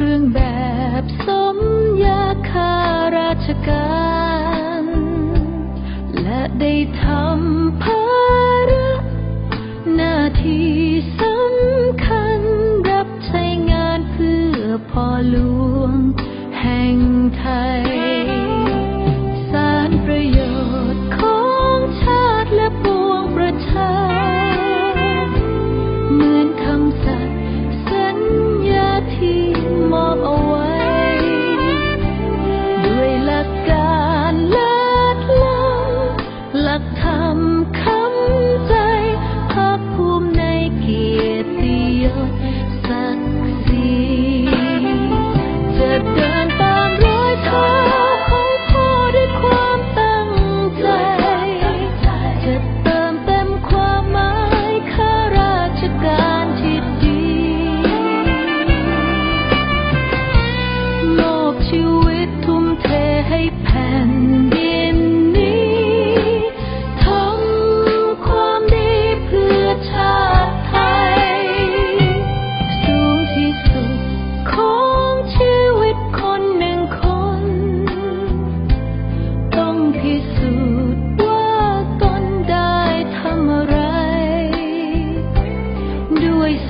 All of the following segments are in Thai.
เครื่องแบบสมยาคาราชการ และได้ทำ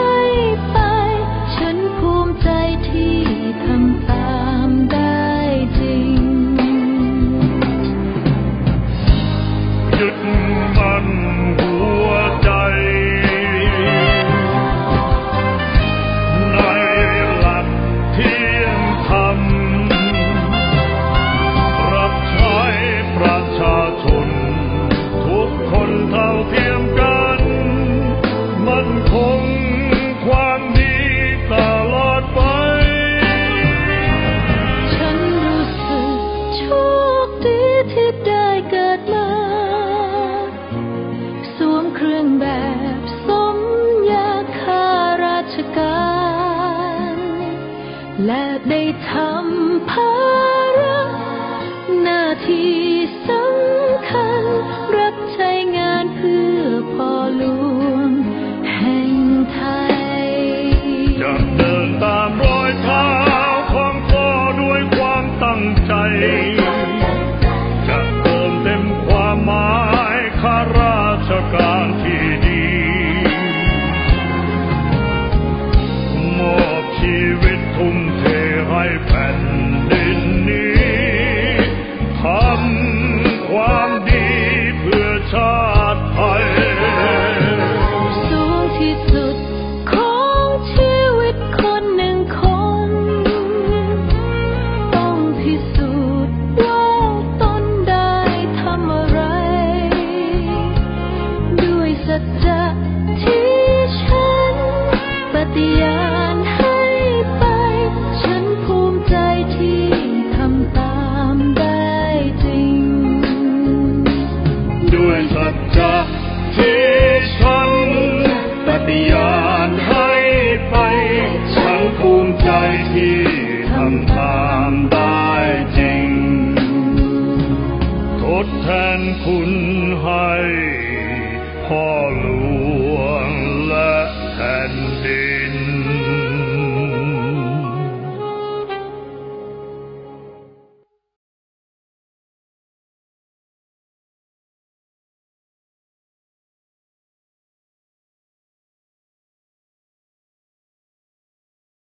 ้ 你曾 ฏิญาณให้ไป ฉันภูมิใจที่ทำตามได้จริง ทดแทนคุณให้